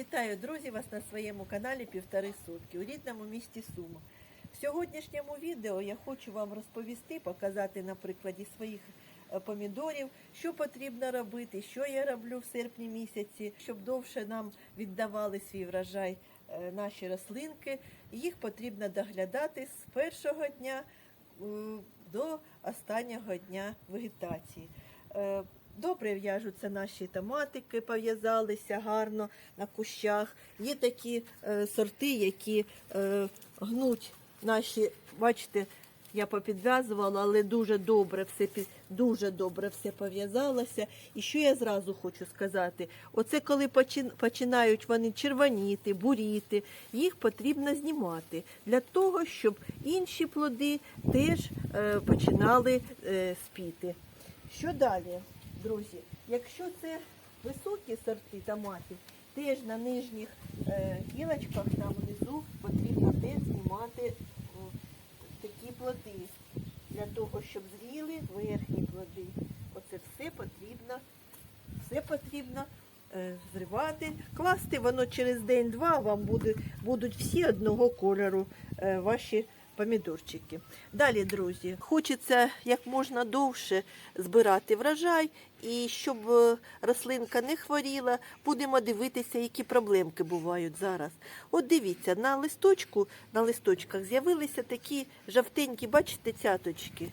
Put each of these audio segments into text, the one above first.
Вітаю, друзі, вас на своєму каналі Півтори сутки у рідному місті Сума. В сьогоднішньому відео я хочу вам розповісти, показати на прикладі своїх е, помідорів, що потрібно робити, що я роблю в серпні місяці, щоб довше нам віддавали свій врожай е, наші рослинки. Їх потрібно доглядати з першого дня е, до останнього дня вегетації. Добре в'яжуться наші томатики, пов'язалися гарно на кущах. Є такі е, сорти, які е, гнуть наші, бачите, я попідв'язувала, але дуже добре все дуже добре все пов'язалося. І що я зразу хочу сказати? Оце коли починають вони червоніти, буріти, їх потрібно знімати для того, щоб інші плоди теж е, починали е, спіти. Що далі, друзі? Якщо це високі сорти томатів, теж на нижніх е, гілочках там внизу потрібно теж знімати м, такі плоди для того, щоб зріли верхні плоди. Оце все потрібно, все потрібно е, зривати, класти воно через день-два вам буде, будуть всі одного кольору е, ваші помідорчики. Далі, друзі, хочеться як можна довше збирати врожай, і щоб е, рослинка не хворіла, будемо дивитися, які проблемки бувають зараз. От дивіться, на листочку, на листочках з'явилися такі жовтенькі, бачите, цяточки,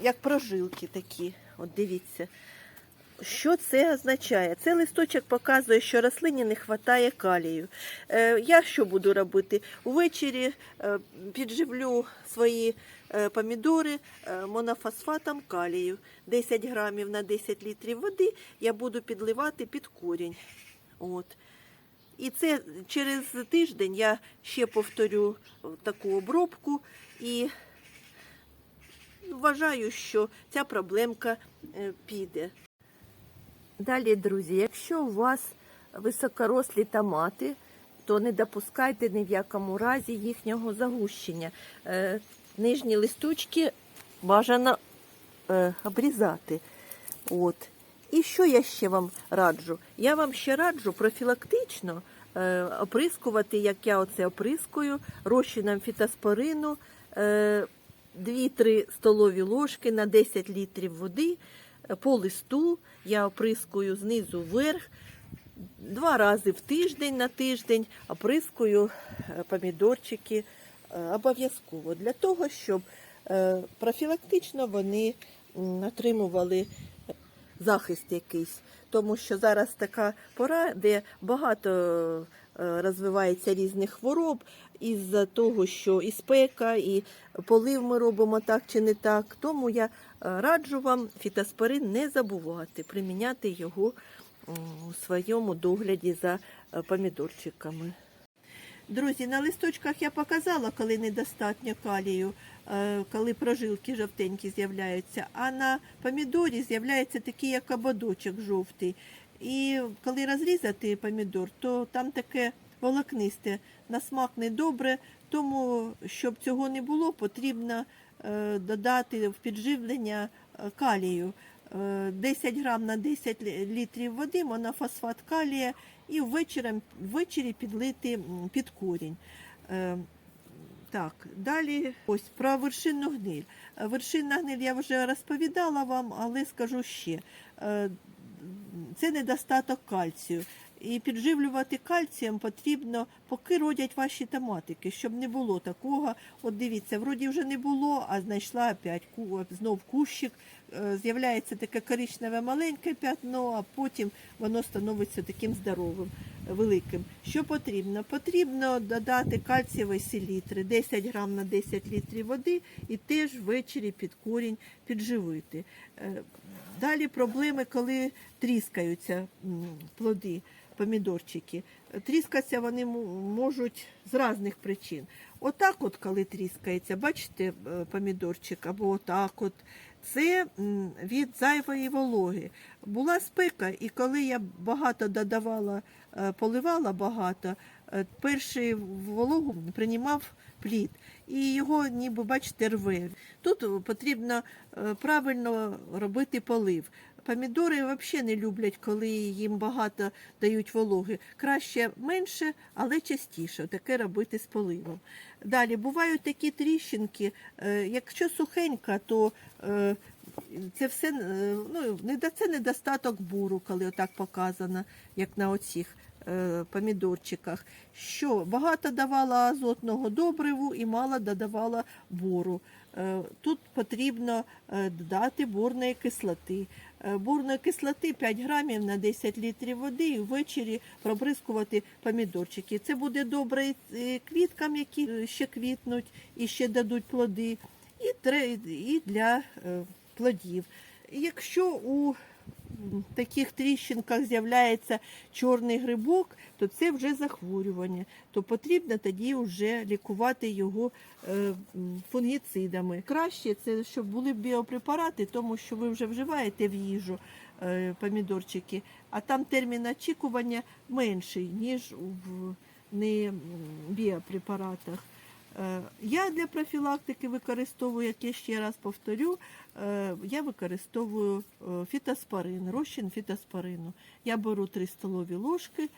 як прожилки такі. От дивіться. Що це означає? Це листочок показує, що рослині не вистачає калію. Е, я що буду робити? Увечері е, підживлю свої е, помідори монофосфатом калію. 10 грамів на 10 літрів води я буду підливати під корінь. От. І це через тиждень я ще повторю таку обробку і вважаю, що ця проблемка піде. Далі, друзі, якщо у вас високорослі томати, то не допускайте ні в якому разі їхнього загущення. Е, нижні листочки бажано е, обрізати. От. І що я ще вам раджу? Я вам ще раджу профілактично е, оприскувати, як я оце оприскую, розчином фітоспорину, е, 2-3 столові ложки на 10 літрів води по листу. Я оприскую знизу вверх. Два рази в тиждень на тиждень оприскую е, помідорчики е, обов'язково для того, щоб е, профілактично вони отримували захист якийсь. Тому що зараз така пора, де багато розвивається різних хвороб із-за того, що і спека, і полив ми робимо так чи не так. Тому я е, раджу вам фітоспорин не забувати, приміняти його у своєму догляді за е, помідорчиками. Друзі, на листочках я показала, коли недостатньо калію, е, коли прожилки жовтенькі з'являються, а на помідорі з'являється такий як ободочок жовтий. І коли розрізати помідор, то там таке волокнисте, на смак недобре, тому щоб цього не було, потрібно е, додати в підживлення е, калію. Е, 10 грам на 10 літрів води, монофосфат калія і ввечері, ввечері підлити під корінь. Е, Так, далі ось про вершинну гниль. Е, Вершинна гниль я вже розповідала вам, але скажу ще. Це недостаток кальцію. І підживлювати кальцієм потрібно, поки родять ваші томатики, щоб не було такого. От дивіться, вроді вже не було, а знайшла опять знов кущик. Е, З'являється таке коричневе маленьке п'ятно, а потім воно становиться таким здоровим, великим. Що потрібно? Потрібно додати кальцієві селітри 10 грам на 10 літрів води і теж ввечері під корінь підживити. Е, Далі проблеми, коли тріскаються плоди, помідорчики. Тріскатися вони можуть з різних причин. Отак, от, коли тріскається, бачите, е, помідорчик, або отак от. Це від зайвої вологи. Була спека, і коли я багато додавала, е, поливала багато, е, перший вологу приймав плід. І його ніби, бачите, рве. Тут потрібно правильно робити полив. Помідори взагалі не люблять, коли їм багато дають вологи. Краще менше, але частіше. Таке робити з поливом. Далі бувають такі тріщинки. е, Якщо сухенька, то е, це все е, ну, це недостаток буру, коли отак показано, як на оцих помідорчиках. Що багато давала азотного добриву і мало додавала бору. Е, Тут потрібно е, додати бурної кислоти. Бурної кислоти 5 грамів на 10 літрів води і ввечері пробризкувати помідорчики. Це буде добре е, квіткам, які е, ще квітнуть і ще дадуть плоди, і, для е, плодів. Якщо у таких тріщинках з'являється чорний грибок, то це вже захворювання. То потрібно тоді вже лікувати його е, фунгіцидами. Краще це, щоб були біопрепарати, тому що ви вже вживаєте в їжу е, помідорчики, а там термін очікування менший, ніж в не біопрепаратах. Е, Я для профілактики використовую, як я ще раз повторю, е, я використовую е, фітоспорин, розчин фітоспорину. Я беру 3 столові ложки,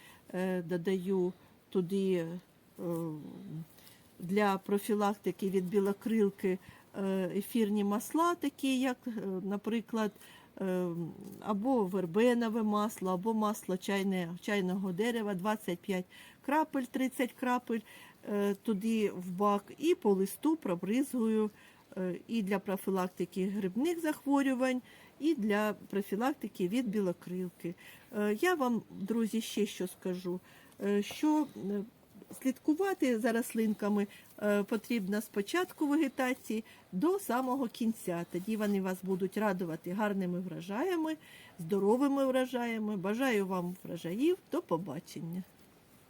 додаю туди для профілактики від білокрилки ефірні масла, такі як, наприклад, або вербенове масло, або масло чайне, чайного дерева, 25 крапель, 30 крапель туди в бак, і по листу пробризгую е, і для профілактики грибних захворювань, і для профілактики від білокрилки. Е, Я вам, друзі, ще що скажу, е, що е, слідкувати за рослинками е, потрібно з початку вегетації до самого кінця. Тоді вони вас будуть радувати гарними врожаями, здоровими врожаями. Бажаю вам врожаїв. До побачення.